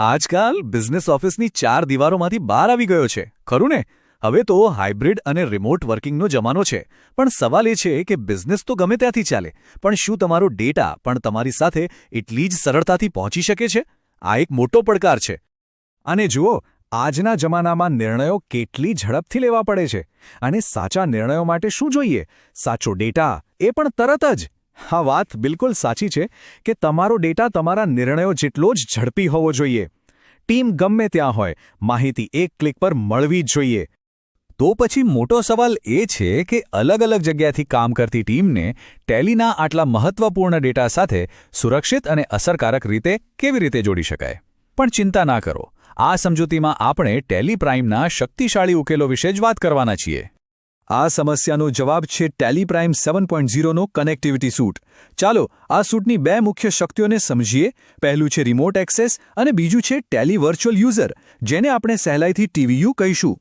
આજકાલ બિઝનેસ ઓફિસની ચાર દિવારોમાંથી બહાર આવી ગયો છે. ખરું ને? હવે તો હાઇબ્રિડ અને રિમોટ વર્કિંગનો જમાનો છે. પણ સવાલ એ છે કે બિઝનેસ તો ગમે ત્યાંથી ચાલે, પણ શું તમારો ડેટા પણ તમારી સાથે એટલી જ સરળતાથી પહોંચી શકે છે? આ એક મોટો પડકાર છે. અને જુઓ, આજના જમાનામાં નિર્ણયો કેટલી ઝડપથી લેવા પડે છે. અને સાચા નિર્ણયો માટે શું જોઈએ? સાચો ડેટા એ પણ તરત જ હા, વાત બિલકુલ સાચી છે કે તમારો ડેટા તમારા નિર્ણયો જેટલો જ ઝડપી હોવો જોઈએ. ટીમ ગમે ત્યાં હોય, માહિતી એક ક્લિક પર મળવી જ જોઈએ. તો પછી મોટો સવાલ એ છે કે અલગ અલગ જગ્યાથી કામ કરતી ટીમને ટેલીના આટલા મહત્વપૂર્ણ ડેટા સાથે સુરક્ષિત અને અસરકારક રીતે કેવી રીતે જોડી શકાય? પણ ચિંતા ના કરો. આ સમજૂતીમાં આપણે ટેલી પ્રાઇમના શક્તિશાળી ઉકેલો વિશે જ વાત કરવાના છીએ. આ સમસ્યાનો જવાબ છે ટેલિપ્રાઇમ સેવન પોઈન્ટ ઝીરોનો કનેક્ટિવિટી સૂટ. ચાલો, આ સૂટની બે મુખ્ય શક્તિઓને સમજીએ. પહેલું છે રિમોટ એક્સેસ અને બીજું છે ટેલી વર્ચ્યુઅલ યુઝર, જેને આપણે સહેલાઈથી ટીવીયુ કહીશું.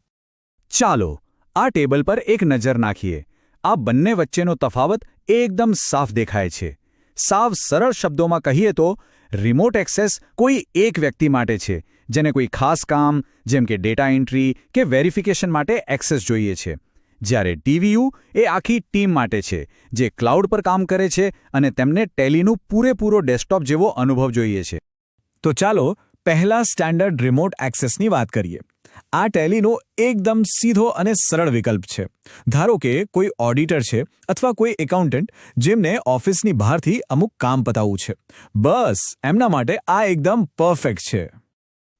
ચાલો, આ ટેબલ પર એક નજર નાખીએ. આ બંને વચ્ચેનો તફાવત એકદમ સાફ દેખાય છે. સાવ સરળ શબ્દોમાં કહીએ તો, રિમોટ એક્સેસ કોઈ એક વ્યક્તિ માટે છે, જેને કોઈ ખાસ કામ, જેમ કે ડેટા એન્ટ્રી કે વેરિફિકેશન માટે એક્સેસ જોઈએ છે. જ્યારે ટીવીયુ એ આખી ટીમ માટે છે, જે ક્લાઉડ પર કામ કરે છે અને તેમને ટેલીનું પૂરેપૂરો ડેસ્કટોપ જેવો અનુભવ જોઈએ છે. તો ચાલો પહેલા સ્ટાન્ડર્ડ રિમોટ એક્સેસની વાત કરીએ. આ ટેલીનો એકદમ સીધો અને સરળ વિકલ્પ છે. ધારો કે કોઈ ઓડિટર છે અથવા કોઈ એકાઉન્ટન્ટ જેમને ઓફિસની બહારથી અમુક કામ પતાવવું છે. બસ, એમના માટે આ એકદમ પરફેક્ટ છે.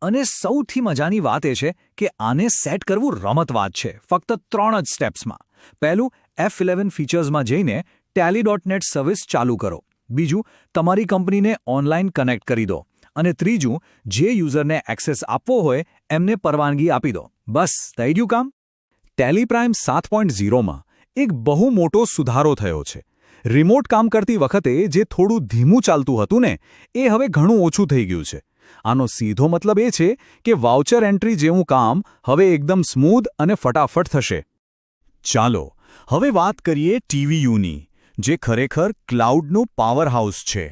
અને સૌથી મજાની વાત એ છે કે આને સેટ કરવું રમતવાત છે, ફક્ત ત્રણ જ સ્ટેપ્સમાં. પહેલું એફ ઇલેવન ફીચર્સમાં જઈને ટેલી ડોટ નેટ સર્વિસ ચાલુ કરો. બીજું, તમારી કંપનીને ઓનલાઈન કનેક્ટ કરી દો. અને ત્રીજું, જે યુઝરને એક્સેસ આપવો હોય, એમને પરવાનગી આપી દો. બસ, થઈ ગયું કામ? ટેલીપ્રાઇમ સાત પોઈન્ટ ઝીરોમાં એક બહુ મોટો સુધારો થયો છે. રિમોટ કામ કરતી વખતે જે થોડું ધીમું ચાલતું હતું ને, એ હવે ઘણું ઓછું થઈ ગયું છે. આનો સીધો મતલબ એ છે કે વાઉચર એન્ટ્રી જેવું કામ હવે એકદમ સ્મૂધ અને ફટાફટ થશે. ચાલો, હવે વાત કરીએ ટીવીયુની જે ખરેખર ક્લાઉડનું પાવરહાઉસ છે.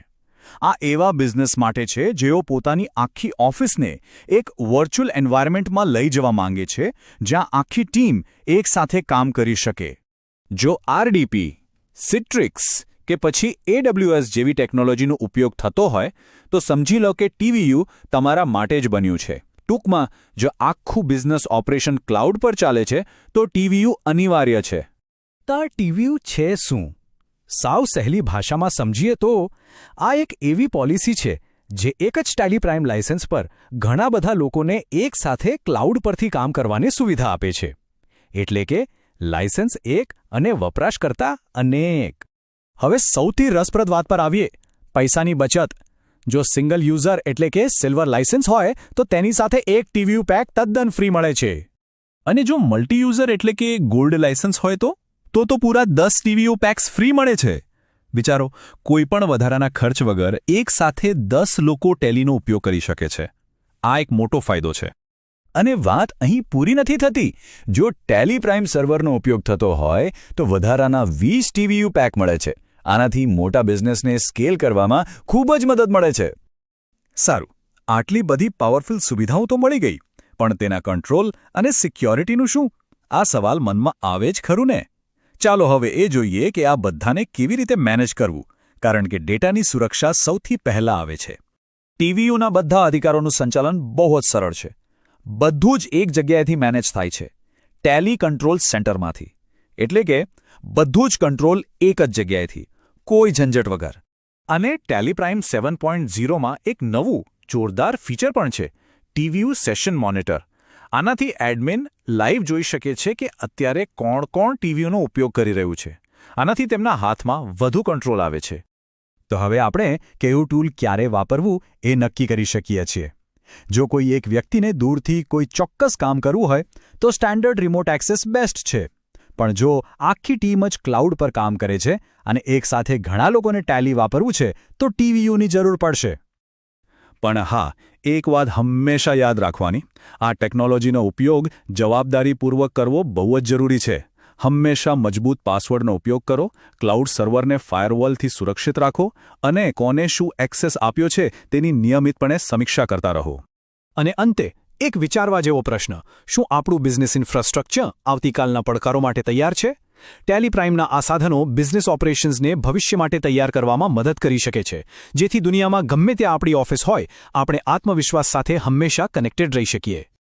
આ એવા બિઝનેસ માટે છે જેઓ પોતાની આખી ઓફિસને એક વર્ચ્યુઅલ એન્વાયરમેન્ટમાં લઈ જવા માંગે છે, જ્યાં આખી ટીમ એકસાથે કામ કરી શકે. જો આરડીપી સિટ્રિક્સ કે પછી એડબ્લ્યુએસ જેવી ટેકનોલોજીનો ઉપયોગ થતો હોય, તો સમજી લો કે ટીવીયુ તમારા માટે જ બન્યું છે. ટૂંકમાં, જો આખું બિઝનેસ ઓપરેશન ક્લાઉડ પર ચાલે છે, તો ટીવીયુ અનિવાર્ય છે. તો ટીવીયુ છે શું? સાવ સહેલી ભાષામાં સમજીએ તો, આ એક એવી પોલિસી છે, જે એક જ ટેલિપ્રાઇમ લાયસન્સ પર ઘણા બધા લોકોને એકસાથે ક્લાઉડ પરથી કામ કરવાની સુવિધા આપે છે. એટલે કે લાયસન્સ એક અને વપરાશકર્તા અનેક. હવે સૌથી રસપ્રદ વાત પર આવીએ. પૈસાની બચત. જો સિંગલ યુઝર એટલે કે સિલ્વર લાયસન્સ હોય, તો તેની સાથે એક ટીવીયુ પેક તદ્દન ફ્રી મળે છે. અને જો મલ્ટી યુઝર એટલે કે ગોલ્ડ લાયસન્સ હોય તો? તો તો પૂરા દસ ટીવીયુ પેક્સ ફ્રી મળે છે. વિચારો કોઈપણ વધારાના ખર્ચ વગર એક સાથે દસ લોકો ટેલીનો ઉપયોગ કરી શકે છે. આ એક મોટો ફાયદો છે. અને વાત અહીં પૂરી નથી થતી. જો ટેલી પ્રાઇમ સર્વરનો ઉપયોગ થતો હોય, તો વધારાના વીસ ટીવીયુ પેક મળે છે. આનાથી મોટા બિઝનેસને સ્કેલ કરવામાં ખૂબ જ મદદ મળે છે. સારું, આટલી બધી પાવરફુલ સુવિધાઓ તો મળી ગઈ, પણ તેના કંટ્રોલ અને સિક્યોરિટીનું શું? આ સવાલ મનમાં આવે જ ખરું ને? ચાલો હવે એ જોઈએ કે આ બધાને કેવી રીતે મેનેજ કરવું, કારણ કે ડેટાની સુરક્ષા સૌથી પહેલા આવે છે. ટીવીયુના બધા અધિકારોનું સંચાલન બહુ જ સરળ છે. બધું જ એક જગ્યાએથી મેનેજ થાય છે, ટેલી કંટ્રોલ સેન્ટરમાંથી. એટલે કે, બધું જ કંટ્રોલ એક જ જગ્યાએથી. કોઈ ઝંઝટ વગર. અને ટેલિપ્રાઇમ સેવન પોઈન્ટ ઝીરોમાં એક નવું, જોરદાર ફીચર પણ છે, ટીવીયુ સેશન મોનિટર. આનાથી એડમિન લાઈવ જોઈ શકે છે કે અત્યારે કોણ કોણ ટીવીયુનો ઉપયોગ કરી રહ્યું છે. આનાથી તેમના હાથમાં વધુ કંટ્રોલ આવે છે. તો હવે આપણે કયું ટૂલ ક્યારે વાપરવું એ નક્કી કરી શકીએ છીએ. જો કોઈ એક વ્યક્તિને દૂરથી કોઈ ચોક્કસ કામ કરવું હોય, તો સ્ટાન્ડર્ડ રિમોટ એક્સેસ બેસ્ટ છે. પણ જો આખી ટીમ જ ક્લાઉડ પર કામ કરે છે અને એકસાથે ઘણા લોકોને ટેલી વાપરવું છે, તો ટીવીયુની જરૂર પડશે. પણ હા, એક વાત હંમેશા યાદ રાખવાની. આ ટેકનોલોજીનો ઉપયોગ જવાબદારીપૂર્વક કરવો બહુ જ જરૂરી છે. હંમેશા મજબૂત પાસવર્ડનો ઉપયોગ કરો, ક્લાઉડ સર્વરને ફાયરવોલથી સુરક્ષિત રાખો અને કોને શું એક્સેસ આપ્યો છે તેની નિયમિતપણે સમીક્ષા કરતા રહો. અને અંતે એક વિચારવા જેવો પ્રશ્ન. શું આપણું બિઝનેસ ઇન્ફ્રાસ્ટ્રક્ચર આવતીકાલના પડકારો માટે તૈયાર છે? ટેલી પ્રાઇમના આ સાધનો બિઝનેસ ઓપરેશન્સને ભવિષ્ય માટે તૈયાર કરવામાં મદદ કરી શકે છે. જેથી દુનિયામાં ગમે ત્યાં આપણી ઓફિસ હોય, આપણે આત્મવિશ્વાસ સાથે હંમેશા કનેક્ટેડ રહી શકીએ.